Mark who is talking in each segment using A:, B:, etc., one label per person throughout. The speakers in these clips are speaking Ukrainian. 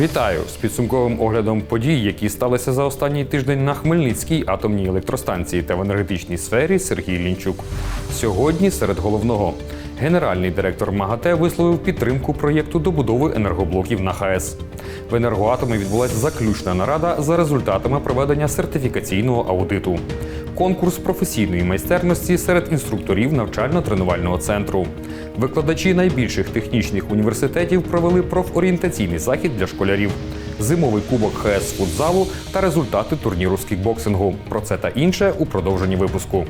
A: Вітаю з підсумковим оглядом подій, які сталися за останній тиждень на Хмельницькій атомній електростанції та в енергетичній сфері Сергій Лінчук. Сьогодні серед головного генеральний директор МАГАТЕ висловив підтримку проєкту добудови енергоблоків на ХАЕС. В енергоатомі відбулася заключна нарада за результатами проведення сертифікаційного аудиту. Конкурс професійної майстерності серед інструкторів навчально-тренувального центру. Викладачі найбільших технічних університетів провели профорієнтаційний захід для школярів, зимовий кубок ХС футзалу та результати турніру з кікбоксингу. Про це та інше у продовженні випуску.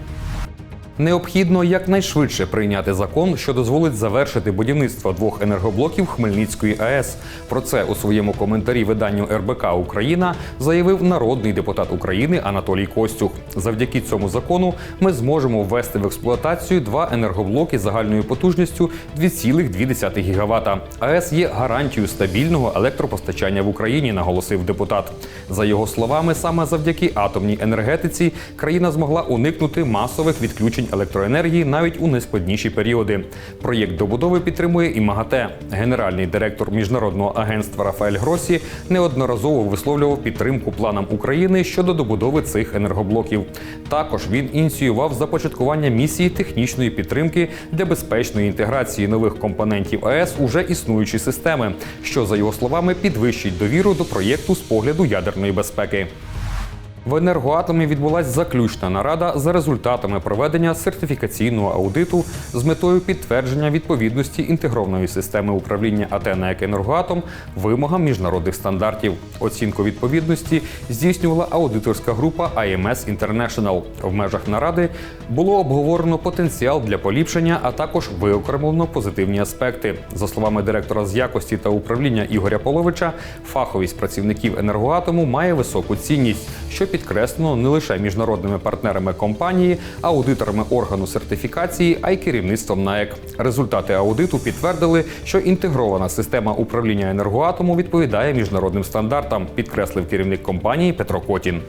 A: Необхідно якнайшвидше прийняти закон, що дозволить завершити будівництво двох енергоблоків Хмельницької АЕС. Про це у своєму коментарі виданню РБК Україна заявив народний депутат України Анатолій Костюх. Завдяки цьому закону ми зможемо ввести в експлуатацію два енергоблоки загальною потужністю 2,2 ГВт. АЕС є гарантією стабільного електропостачання в Україні, наголосив депутат. За його словами, саме завдяки атомній енергетиці країна змогла уникнути масових відключень електроенергії навіть у найскладніші періоди. Проєкт добудови підтримує і МАГАТЕ. Генеральний директор міжнародного агентства Рафаель Гросі неодноразово висловлював підтримку планам України щодо добудови цих енергоблоків. Також він ініціював започаткування місії технічної підтримки для безпечної інтеграції нових компонентів АЕС уже існуючі системи, що за його словами підвищить довіру до проєкту з погляду ядерної безпеки. В енергоатомі відбулася заключна нарада за результатами проведення сертифікаційного аудиту з метою підтвердження відповідності інтегрованої системи управління АТ «НАЕК Енергоатом вимогам міжнародних стандартів. Оцінку відповідності здійснювала аудиторська група IMS International. В межах наради було обговорено потенціал для поліпшення, а також виокремлено позитивні аспекти. За словами директора з якості та управління Ігоря Половича, фаховість працівників енергоатому має високу цінність, що підкреслено не лише міжнародними партнерами компанії, аудиторами органу сертифікації, а й керівництвом НАЕК. Результати аудиту підтвердили, що інтегрована система управління енергоатому відповідає міжнародним стандартам, підкреслив керівник компанії Петро Котін.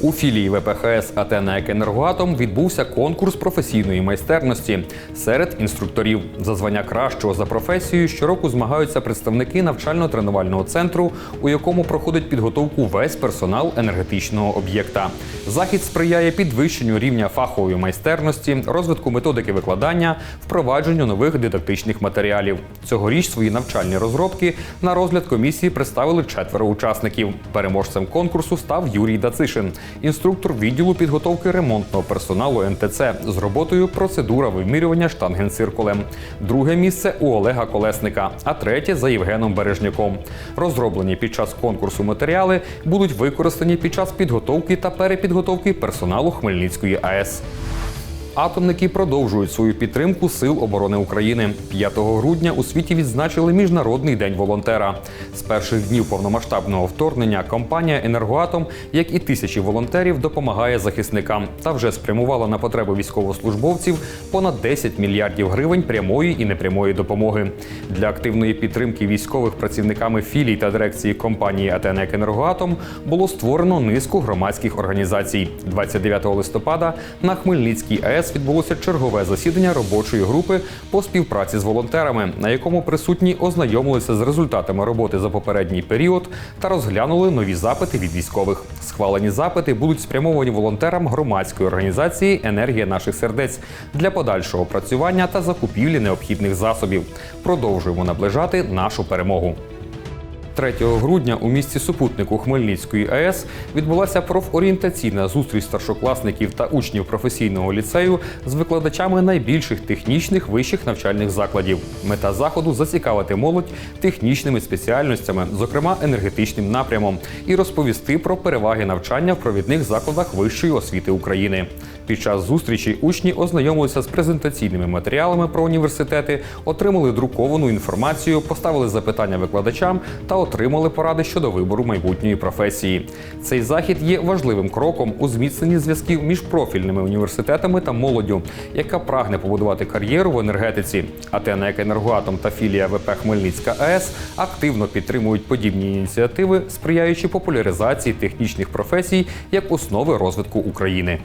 A: У філії ВПХС АТ «НАЕК Енергоатом відбувся конкурс професійної майстерності серед інструкторів. За звання кращого за професією щороку змагаються представники навчально-тренувального центру, у якому проходить підготовку весь персонал енергетичного об'єкта. Захід сприяє підвищенню рівня фахової майстерності, розвитку методики викладання, впровадженню нових дидактичних матеріалів. Цьогоріч свої навчальні розробки на розгляд комісії представили четверо учасників. Переможцем конкурсу став Юрій Дацишин інструктор відділу підготовки ремонтного персоналу НТЦ з роботою процедура вимірювання штангенциркулем. Друге місце у Олега Колесника, а третє за Євгеном Бережняком. Розроблені під час конкурсу матеріали будуть використані під час підготовки та перепідготовки персоналу Хмельницької АЕС. Атомники продовжують свою підтримку Сил оборони України. 5 грудня у світі відзначили Міжнародний день волонтера. З перших днів повномасштабного вторгнення компанія Енергоатом, як і тисячі волонтерів, допомагає захисникам та вже спрямувала на потреби військовослужбовців понад 10 мільярдів гривень прямої і непрямої допомоги. Для активної підтримки військових працівниками філій та дирекції компанії «АТНЕК Енергоатом було створено низку громадських організацій. 29 листопада на Хмельницькій АЕС відбулося чергове засідання робочої групи по співпраці з волонтерами, на якому присутні ознайомилися з результатами роботи за попередній період та розглянули нові запити від військових. Схвалені запити будуть спрямовані волонтерам громадської організації Енергія наших сердець для подальшого опрацювання та закупівлі необхідних засобів. Продовжуємо наближати нашу перемогу. 3 грудня у місті супутнику Хмельницької АЕС відбулася профорієнтаційна зустріч старшокласників та учнів професійного ліцею з викладачами найбільших технічних вищих навчальних закладів. Мета заходу зацікавити молодь технічними спеціальностями, зокрема енергетичним напрямом, і розповісти про переваги навчання в провідних закладах вищої освіти України. Під час зустрічі учні ознайомилися з презентаційними матеріалами про університети, отримали друковану інформацію, поставили запитання викладачам та отримали поради щодо вибору майбутньої професії. Цей захід є важливим кроком у зміцненні зв'язків між профільними університетами та молоддю, яка прагне побудувати кар'єру в енергетиці. АТ «НАЕК Енергоатом та філія ВП Хмельницька АЕС активно підтримують подібні ініціативи, сприяючи популяризації технічних професій як основи розвитку України.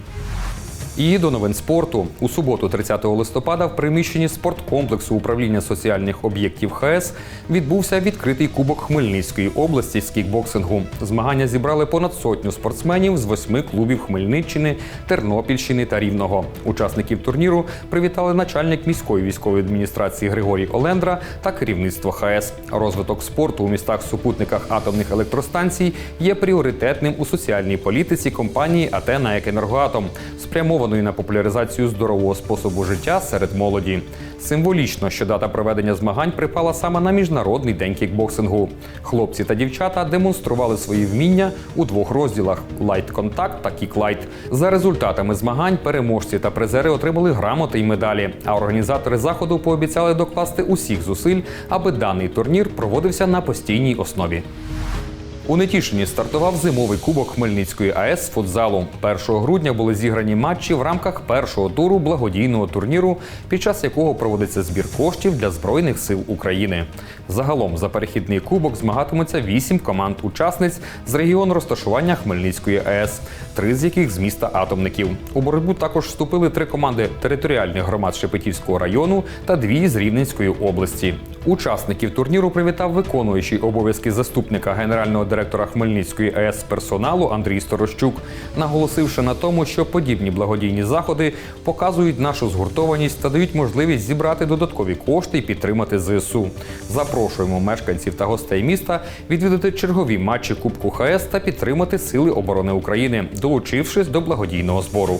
A: І до новин спорту у суботу, 30 листопада, в приміщенні спорткомплексу управління соціальних об'єктів ХС відбувся відкритий кубок Хмельницької області з кікбоксингу. Змагання зібрали понад сотню спортсменів з восьми клубів Хмельниччини, Тернопільщини та Рівного. Учасників турніру привітали начальник міської військової адміністрації Григорій Олендра та керівництво ХС. Розвиток спорту у містах-супутниках атомних електростанцій є пріоритетним у соціальній політиці компанії АТ «НАЕК Енергоатом, спрямованої на популяризацію здорового способу життя серед молоді. Символічно, що дата проведення змагань припала саме на міжнародний день кікбоксингу. Хлопці та дівчата демонстрували свої вміння у двох розділах: лайт-контакт та кік-лайт. За результатами змагань переможці та призери отримали грамоти й медалі. А організатори заходу пообіцяли докласти усіх зусиль, аби даний турнір проводився на постійній основі. У Нетішині стартував зимовий кубок Хмельницької АЕС з футзалу. 1 грудня були зіграні матчі в рамках першого туру благодійного турніру, під час якого проводиться збір коштів для Збройних сил України. Загалом за перехідний кубок змагатимуться вісім команд-учасниць з регіону розташування Хмельницької АЕС, три з яких з міста атомників. У боротьбу також вступили три команди територіальних громад Шепетівського району та дві з Рівненської області. Учасників турніру привітав виконуючий обов'язки заступника генерального директора Хмельницької АЕС персоналу Андрій Сторощук, наголосивши на тому, що подібні благодійні заходи показують нашу згуртованість та дають можливість зібрати додаткові кошти і підтримати ЗСУ. Запрошуємо мешканців та гостей міста відвідати чергові матчі Кубку ХС та підтримати Сили оборони України, долучившись до благодійного збору.